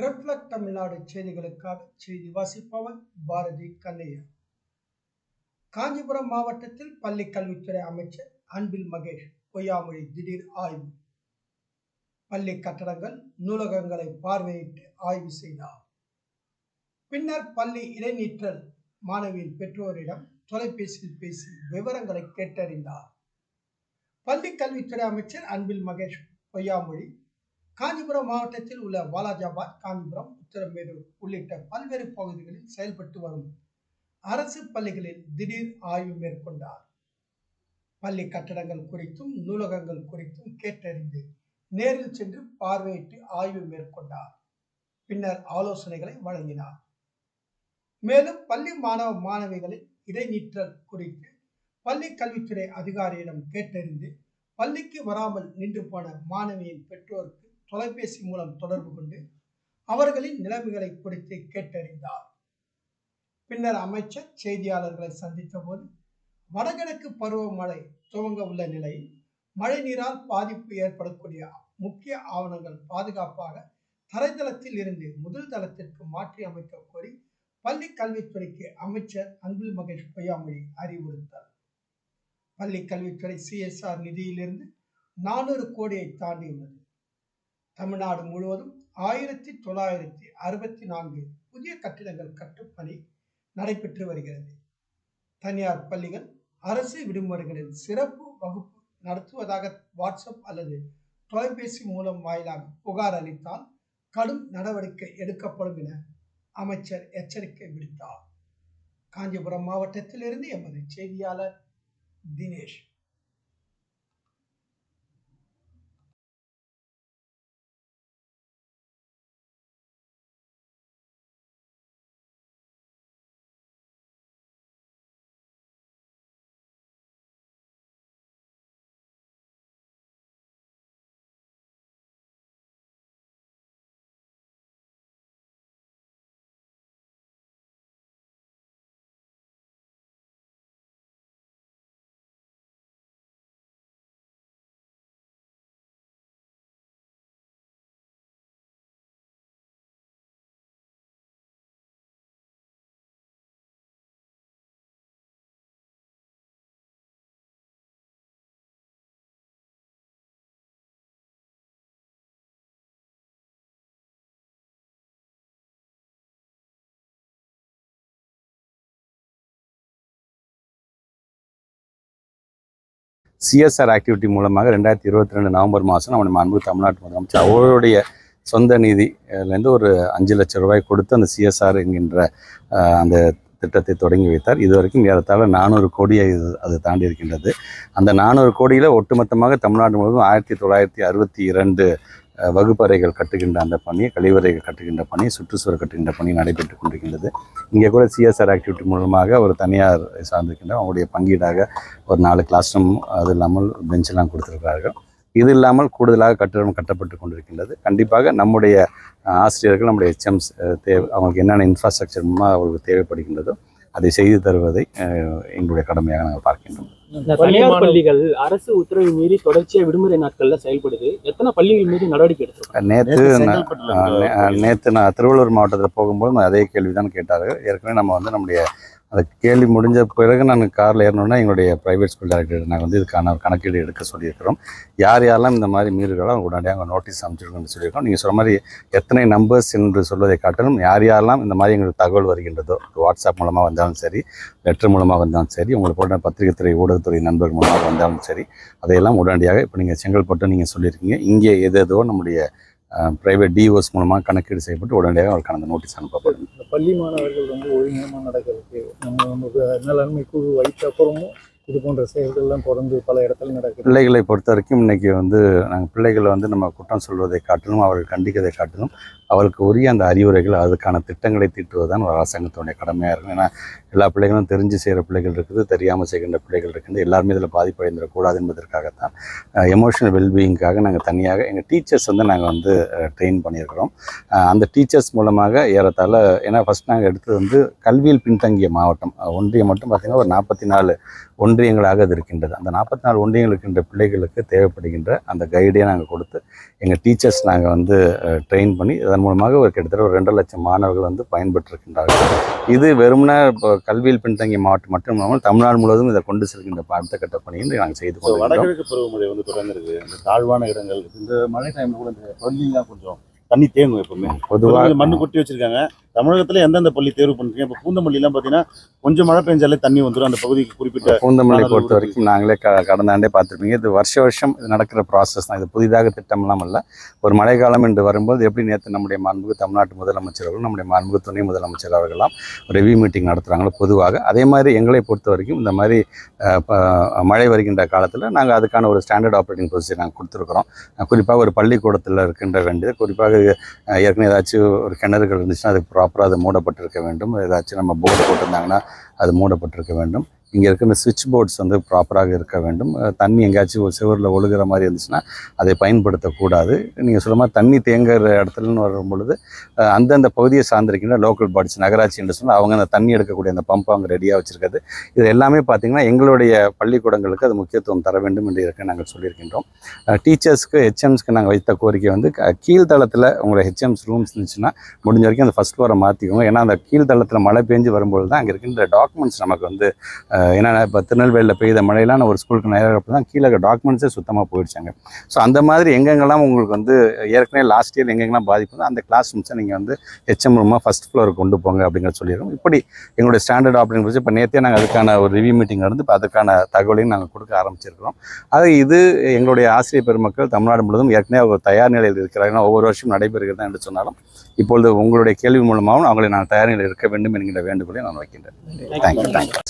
Reflect Tamil Nadu செய்திகளுக்காக செய்தி வாசிப்பவர் பாரதி கண்ணையா. காஞ்சிபுரம் மாவட்டத்தில் பள்ளி கல்வித்துறை அமைச்சர் அன்பில் மகேஷ் பொய்யாமொழி திடீர் ஆய்வு. பள்ளி கட்டடங்கள் நூலகங்களை பார்வையிட்டு ஆய்வு செய்தார். பின்னர் பள்ளி இடைநீற்றல் மாணவியின் பெற்றோரிடம் தொலைபேசியில் பேசி விவரங்களை கேட்டறிந்தார். பள்ளி கல்வித்துறை அமைச்சர் அன்பில் மகேஷ் பொய்யாமொழி காஞ்சிபுரம் மாவட்டத்தில் உள்ள வாலாஜாபாத் காஞ்சிபுரம் உத்தரமேரூர் உள்ளிட்ட பல்வேறு பகுதிகளில் செயல்பட்டு வரும் அரசு பள்ளிகளில் திடீர் ஆய்வு மேற்கொண்டார். பள்ளி கட்டடங்கள் குறித்தும் நூலகங்கள் குறித்தும் கேட்டறிந்து நேரில் சென்று பார்வையிட்டு ஆய்வு மேற்கொண்டார். பின்னர் ஆலோசனைகளை வழங்கினார். மேலும் பள்ளி மாணவ மாணவிகளின் இடைநீற்றல் குறித்து பள்ளி கல்வித்துறை அதிகாரியிடம் கேட்டறிந்து பள்ளிக்கு வராமல் நின்று போன மாணவியின் பெற்றோருக்கு தொலைபேசி மூலம் தொடர்பு கொண்டு அவர்களின் நிலைமைகளை குறித்து கேட்டறிந்தார். பின்னர் அமைச்சர் செய்தியாளர்களை சந்தித்த போது வடகிழக்கு பருவமழை துவங்க உள்ள நிலையில் மழை நீரால் பாதிப்பு ஏற்படக்கூடிய முக்கிய ஆவணங்கள் பாதுகாப்பாக தரைதளத்தில் இருந்து முதல் தளத்திற்கு மாற்றி அமைக்க கோரி பள்ளி கல்வித்துறைக்கு அமைச்சர் அன்பில் மகேஷ் பொய்யாமொழி அறிவுறுத்தார் பள்ளி கல்வித்துறை சிஎஸ்ஆர் நிதியிலிருந்து நானூறு கோடியை தாண்டியுள்ளது. தமிழ்நாடு முழுவதும் ஆயிரத்தி தொள்ளாயிரத்தி அறுபத்தி நான்கு புதிய கட்டிடங்கள் கட்டுப்பணி நடைபெற்று வருகிறது. தனியார் பள்ளிகள் அரசு விடுமுறைகளில் சிறப்பு வகுப்பு நடத்துவதாக வாட்ஸ்அப் அல்லது தொலைபேசி மூலம் வாயிலாக புகார் அளித்தால் கடும் நடவடிக்கை எடுக்கப்படும் என அமைச்சர் எச்சரிக்கை விடுத்தார். காஞ்சிபுரம் மாவட்டத்திலிருந்து எமது செய்தியாளர் தினேஷ். சிஎஸ்ஆர் ஆக்டிவிட்டி மூலமாக ரெண்டாயிரத்தி இருபத்தி ரெண்டு நவம்பர் மாதம் நம்ம அன்பு தமிழ்நாட்டு முதலமைச்சர் அவருடைய சொந்த நிதியிலேருந்து ஒரு அஞ்சு லட்சம் ரூபாய் கொடுத்து அந்த சிஎஸ்ஆர் என்கின்ற அந்த திட்டத்தை தொடங்கி வைத்தார். இது வரைக்கும் ஏறத்தாழ நானூறு கோடியை இது அது தாண்டி இருக்கின்றது. அந்த நானூறு கோடியில் ஒட்டுமொத்தமாக தமிழ்நாடு முழுவதும் ஆயிரத்தி தொள்ளாயிரத்தி அறுபத்தி இரண்டு வகுப்பறைகள் கட்டுகின்ற அந்த பணி கழிவறைகள் கட்டுகின்ற பணி சுற்றுச்சுவர் கட்டுகின்ற பணி நடைபெற்று கொண்டிருக்கின்றது. இங்கே கூட சிஎஸ்ஆர் ஆக்டிவிட்டி மூலமாக ஒரு தனியார் சார்ந்திருக்கின்ற அவங்களுடைய பங்கீடாக ஒரு நாலு கிளாஸ் ரூம் அது இல்லாமல் பெஞ்செல்லாம் கொடுத்துருக்கிறார்கள். இது இல்லாமல் கூடுதலாக கட்டிடம் கட்டப்பட்டு கொண்டிருக்கின்றது. கண்டிப்பாக நம்முடைய ஆசிரியர்கள் நம்முடைய ஹெச்எம்ஸ் தேவை அவங்களுக்கு என்னென்ன இன்ஃப்ராஸ்ட்ரக்சர் மூலமாக அவர்களுக்கு தேவைப்படுகின்றதோ அதை செய்து தருவதை எங்களுடைய கடமையாக நாங்கள் பார்க்கின்றோம். தனியார் பள்ளிகள் அரசு உத்தரவை மீறி தொடர்ச்சியா விடுமுறை நாட்கள்ல செயல்படுது. எத்தனை பள்ளிகள் மீது நடவடிக்கை எடுத்திருக்காங்க? நேற்று நேத்து நான் திருவள்ளூர் மாவட்டத்தில் போகும்போது அதே கேள்வி தான் கேட்டார்கள். ஏற்கனவே நம்ம வந்து நம்முடைய அந்த கேள்வி முடிஞ்ச பிறகு நான் காரில் ஏறணுன்னா எங்களுடைய ப்ரைவேட் ஸ்கூல் டைரக்டர் நாங்கள் வந்து இதுக்கான கணக்கீடு எடுக்க சொல்லியிருக்கிறோம். யார் யாரெல்லாம் இந்த மாதிரி மீறுகளோ அவங்க உடனடியாக அவங்க நோட்டீஸ் அமைச்சிருக்கோம்னு சொல்லியிருக்கோம் நீங்கள் சொன்ன மாதிரி எத்தனை நம்பர்ஸ் என்று சொல்வதை காட்டிலும் யார் யாரெல்லாம் இந்த மாதிரி எங்களுக்கு தகவல் வருகின்றதோ வாட்ஸ்அப் மூலமாக வந்தாலும் சரி லெட்டர் மூலமாக வந்தாலும் சரி உங்களுக்கு போன்ற பத்திரிகை துறை ஊடகத்துறை நண்பர்கள் மூலமாக வந்தாலும் சரி அதையெல்லாம் உடனடியாக இப்போ நீங்கள் செங்கல்பட்டு நீங்கள் சொல்லியிருக்கீங்க. இங்கே எது எதோ நம்முடைய ப்ரைவேட் டிஓஸ் மூலமாக கணக்கீடு செய்யப்பட்டு உடனடியாக அவருக்கு அந்த நோட்டீஸ் அனுப்பப்படும். பள்ளி மாணவர்கள் வந்து ஒழுங்கமாக நடக்கிறதுக்கு நம்ம நமக்கு நலன்மை குழு வைத்த அப்புறமும் இது போன்ற செயல்கள்லாம் தொடர்ந்து பல இடத்துல நடக்குது. பிள்ளைகளை பொறுத்த வரைக்கும் இன்னைக்கு வந்து நாங்கள் பிள்ளைகளை வந்து நம்ம குற்றம் சொல்வதை காட்டிலும் அவர்கள் கண்டிக்கதை காட்டிலும் அவளுக்கு உரிய அந்த அறிவுரைகள் அதுக்கான திட்டங்களை தீட்டுவதுதான் ஒரு அரசாங்கத்தினுடைய கடமையாக இருக்கும். ஏன்னா எல்லா பிள்ளைகளும் தெரிஞ்சு செய்கிற பிள்ளைகள் இருக்குது தெரியாமல் செய்கின்ற பிள்ளைகள் இருக்குது. எல்லாருமே இதில் பாதிப்படைந்துடக்கூடாது என்பதற்காகத்தான் எமோஷனல் வெல்பீயிங்காக நாங்கள் தனியாக எங்கள் டீச்சர்ஸ் வந்து நாங்கள் வந்து ட்ரெயின் பண்ணியிருக்கிறோம். அந்த டீச்சர்ஸ் மூலமாக ஏறத்தாழ ஏன்னா ஃபஸ்ட் நாங்கள் எடுத்தது வந்து கல்வியில் பின்தங்கிய மாவட்டம். ஒன்றியம் மட்டும் பார்த்திங்கன்னா ஒரு நாற்பத்தி நாலு ஒன்று ஒன்றியங்களாக அது இருக்கின்றது. அந்த நாற்பத்தி நாலு ஒன்றியங்கள் இருக்கின்ற பிள்ளைகளுக்கு தேவைப்படுகின்ற அந்த கைடே நாங்கள் கொடுத்து எங்கள் டீச்சர்ஸ் நாங்கள் வந்து ட்ரெயின் பண்ணி அதன் மூலமாக ஒரு கிட்டத்தட்ட ஒரு ரெண்டரை லட்சம் மாணவர்கள் வந்து பயன்பெற்றிருக்கின்றார்கள். இது வெறுமனே இப்போ கல்வியில் பின்தங்கிய மாவட்டம் மட்டும் இல்லாமல் தமிழ்நாடு முழுவதும் இதை கொண்டு செல்கின்ற அடுத்த கட்ட பணியை நாங்கள் செய்து கொண்டிருக்கிறோம். வடகிழக்கு பருவமழை வந்து தொடர்ந்துருக்கு. இந்த தாழ்வான இடங்கள் இந்த மழை டைம்ல கூட இந்த கொஞ்சம் தண்ணி தேங்கும் எப்பவுமே. பொதுவாக மண்ணு கொட்டி வச்சிருக்காங்க. தமிழகத்துல எந்தெந்த பள்ளி தேர்வு பண்றீங்க? இப்போ பூந்தமல்லிலாம் பார்த்தீங்கன்னா கொஞ்சம் மழை பெஞ்சாலே தண்ணி வந்துடும் அந்த பகுதிக்கு குறிப்பிட்ட பூந்தமல்லி பொறுத்த வரைக்கும் நாங்களே க கடந்த ஆண்டே பார்த்துருப்பீங்க. இது வருஷ வருஷம் இது நடக்கிற ப்ராசஸ் தான். இது புதிதாக திட்டம்லாம் அல்ல. ஒரு மழைக்காலம் என்று வரும்போது எப்படி நேற்று நம்முடைய மாண்புக்கு தமிழ்நாட்டு முதலமைச்சர் அவர்கள் நம்முடைய மாண்புக்கு துணை முதலமைச்சர் அவர்கள்லாம் ரிவ்யூ மீட்டிங் நடத்துகிறாங்களோ பொதுவாக. அதே மாதிரி எங்களை பொறுத்த வரைக்கும் இந்த மாதிரி மழை வருகின்ற காலத்தில் நாங்கள் அதுக்கான ஒரு ஸ்டாண்டர்ட் ஆப்ரேட்டிங் ப்ரொசீஜர் நாங்கள் கொடுத்துருக்குறோம். குறிப்பாக ஒரு பள்ளிக்கூடத்தில் இருக்கின்ற வேண்டியது குறிப்பாக ஏற்கனவே ஏதாச்சும் ஒரு கிணறுகள் இருந்துச்சுன்னா அதுக்கு ப்ராப்பராக அது மூடப்பட்டிருக்க வேண்டும். ஏதாச்சும் நம்ம போர்டு போட்டிருந்தாங்கன்னா அது மூடப்பட்டிருக்க வேண்டும். இங்கே இருக்கிற சுவிட்ச் போர்ட்ஸ் வந்து ப்ராப்பராக இருக்க வேண்டும். தண்ணி எங்கேயாச்சும் ஒரு சுவரில் ஒழுகுற மாதிரி இருந்துச்சுன்னா அதை பயன்படுத்தக்கூடாது. நீங்கள் சொல்ல மாதிரி தண்ணி தேங்குற இடத்துலன்னு வரும் பொழுது அந்தந்த பகுதியை சார்ந்திருக்கின்ற லோக்கல் பாடிஸ் நகராட்சி என்று சொன்னால் அவங்க அந்த தண்ணி எடுக்கக்கூடிய அந்த பம்பை அவங்க ரெடியாக வச்சுருக்கிறது. இது எல்லாமே பார்த்திங்கன்னா எங்களுடைய பள்ளிக்கூடங்களுக்கு அது முக்கியத்துவம் தர வேண்டும் என்று இருக்க நாங்கள் சொல்லியிருக்கின்றோம். டீச்சர்ஸ்க்கு ஹெச்எம்ஸ்க்கு நாங்கள் வைத்த கோரிக்கை வந்து க- கீழ்த்தளத்தில் உங்களை ஹெச்எம்ஸ் ரூம்ஸ் இருந்துச்சுன்னா முடிஞ்ச வரைக்கும் அந்த ஃபஸ்ட் ஃப்ளோரை மாற்றிக்கோங்க ஏன்னா அந்த கீழ்த்தளத்தில் மழை பெஞ்சு வரும்பொழுது தான் அங்கே இருக்கின்ற டாக்குமெண்ட்ஸ் நமக்கு வந்து ஏன்னா இப்போ திருநெல்வேலியில் பெய்த மழையெல்லாம் நான் ஒரு ஸ்கூலுக்கு நேரப்போ தான் கீழே டாக்குமெண்ட்ஸே சுத்தமாக போயிடுச்சாங்க. ஸோ அந்த மாதிரி எங்கெங்கெல்லாம் உங்களுக்கு வந்து ஏற்கனவே லாஸ்ட் இயர் எங்கெங்கெல்லாம் பாதிப்பு அந்த கிளாஸ் ரூம்ஸை நீங்கள் வந்து ஹெச்எம் ரூமாக ஃபஸ்ட் ஃப்ளோருக்கு கொண்டு போங்க அப்படிங்கிற சொல்லிடுறோம் இப்படி எங்களுடைய ஸ்டாண்டர்ட் ஆப்ரேட்டிங் ப்ரொசீஜர் இப்போ நேற்றே நாங்கள் அதுக்கான ஒரு ரிவ்யூ மீட்டிங் நடந்து இப்போ அதுக்கான தகவலையும் நாங்கள் கொடுக்க ஆரம்பிச்சிருக்கிறோம். அது இது எங்களுடைய ஆசிரியர் பெருமக்கள் தமிழ்நாடு முழுவதும் ஏற்கனவே அவர் தயார் நிலையில் இருக்கிறார்கள். ஒவ்வொரு வருஷம் நடைபெறுகிறது என்று சொன்னாலும் இப்பொழுது உங்களுடைய கேள்வி மூலமாகவும் அவங்களை நான் தயார் நிலையில் இருக்க வேண்டும் என்கிற வேண்டுகோளை நான் வைக்கின்றேன். Thank you thank you